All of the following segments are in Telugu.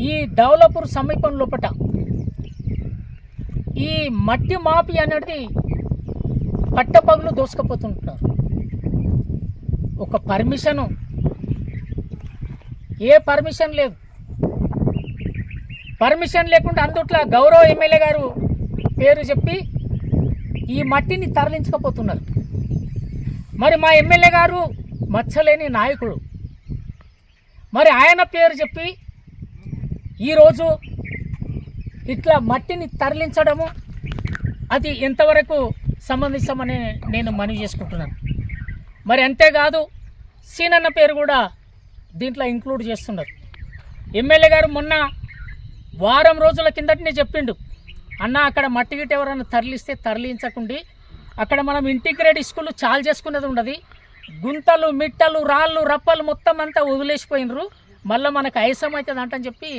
ఈ దౌలపూర్ సమీపం లోపట ఈ మట్టి మాపి అనేది పట్టపగులు దోసుకపోతుంటున్నారు ఒక పర్మిషను ఏ పర్మిషన్ లేదు. పర్మిషన్ లేకుండా అందుట్లో గౌరవ ఎమ్మెల్యే గారు పేరు చెప్పి ఈ మట్టిని తరలించకపోతున్నారు. మరి మా ఎమ్మెల్యే గారు మచ్చలేని నాయకుడు. మరి ఆయన పేరు చెప్పి ఈరోజు ఇట్లా మట్టిని తరలించడము అది ఎంతవరకు సంబంధించమని నేను మనవి చేసుకుంటున్నాను. మరి అంతేకాదు సీనన్న పేరు కూడా దీంట్లో ఇంక్లూడ్ చేస్తున్నారు. ఎమ్మెల్యే గారు మొన్న వారం రోజుల కిందటనే చెప్పిండు అన్న అక్కడ మట్టి గిట్ట ఎవరైనా తరలిస్తే తరలించకుండి అక్కడ మనం ఇంటిగ్రేట్ స్కూల్ చాలు చేసుకునేది ఉండదు గుంతలు మిట్టలు రాళ్ళు రప్పలు మొత్తం అంతా వదిలేసిపోయినరు మళ్ళీ మనకు ఐసం అవుతుంది అంటని చెప్పి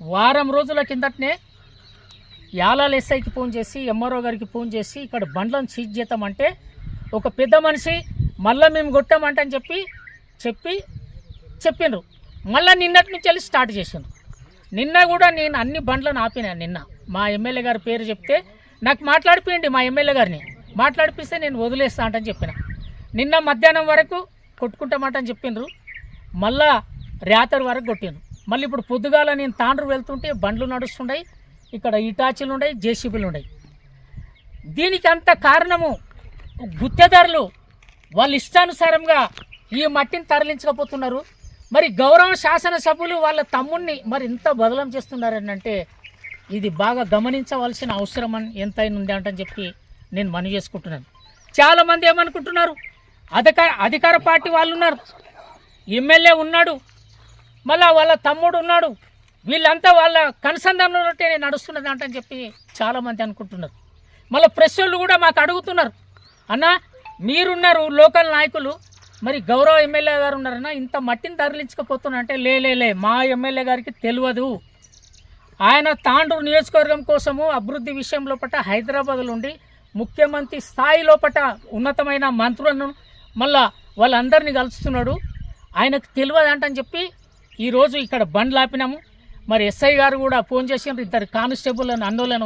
వారం రోజుల కిందటనే యాలాల్ ఎస్ఐకి ఫోన్ చేసి ఎంఆర్ఓ గారికి ఫోన్ చేసి ఇక్కడ బండ్లను సీజ్ చేద్దామంటే ఒక పెద్ద మనిషి మళ్ళీ మేము కొట్టామంటని చెప్పి చెప్పి చెప్పిండ్రు. మళ్ళీ నిన్నటి నుంచి వెళ్ళి స్టార్ట్ చేసిండ్రు. నిన్న కూడా నేను అన్ని బండ్లను ఆపినా నిన్న. మా ఎమ్మెల్యే గారి పేరు చెప్తే నాకు మాట్లాడిపోయింది మా ఎమ్మెల్యే గారిని. మాట్లాడిపిస్తే నేను వదిలేస్తా అంటని చెప్పిన. నిన్న మధ్యాహ్నం వరకు కొట్టుకుంటామంటని చెప్పిండ్రు మళ్ళా రాత్రి వరకు కొట్టిండ్రు మళ్ళీ ఇప్పుడు పొద్దుగాల నేను తాండ్రు వెళ్తుంటే బండ్లు నడుస్తుండయి ఇక్కడ ఇటాచీలు ఉన్నాయి జేసీబీలు ఉన్నాయి దీనికి అంత కారణము గుత్తేదారులు వాళ్ళ ఇష్టానుసారంగా ఈ మట్టిని తరలించకపోతున్నారు. మరి గౌరవ శాసనసభ్యులు వాళ్ళ తమ్ముణ్ణి మరి ఇంత బదలం చేస్తున్నారనంటే ఇది బాగా గమనించవలసిన అవసరం అని ఎంతైనా ఉంది అంటని చెప్పి నేను మనవి చేసుకుంటున్నాను. చాలామంది ఏమనుకుంటున్నారు? అధికార అధికార పార్టీ వాళ్ళు ఉన్నారు ఎమ్మెల్యే ఉన్నాడు. మళ్ళా వాళ్ళ తమ్ముడు ఉన్నాడు. వీళ్ళంతా వాళ్ళ కనుసంధానంలోనే నడుస్తున్నది అంటని చెప్పి చాలామంది అనుకుంటున్నారు. మళ్ళీ ప్రెస్ వాళ్ళు కూడా మాకు అడుగుతున్నారు. అన్న మీరున్నారు లోకల్ నాయకులు. మరి గౌరవ ఎమ్మెల్యే గారు ఉన్నారన్న ఇంత మట్టిని తరలించకపోతున్నా అంటే లేలే లే, మా ఎమ్మెల్యే గారికి తెలియదు. ఆయన తాండూరు నియోజకవర్గం కోసము అభివృద్ధి విషయం లోపట హైదరాబాద్లో ఉండి ముఖ్యమంత్రి స్థాయి లోపట ఉన్నతమైన మంత్రులను మళ్ళా వాళ్ళందరినీ కలుస్తున్నాడు. ఆయనకు తెలియదు అంటని చెప్పి ఈరోజు ఇక్కడ బండ్లు ఆపినాము. మరి ఎస్ఐ గారు కూడా ఫోన్ చేసి ఇద్దరు కానిస్టేబుల్ ఆందోళన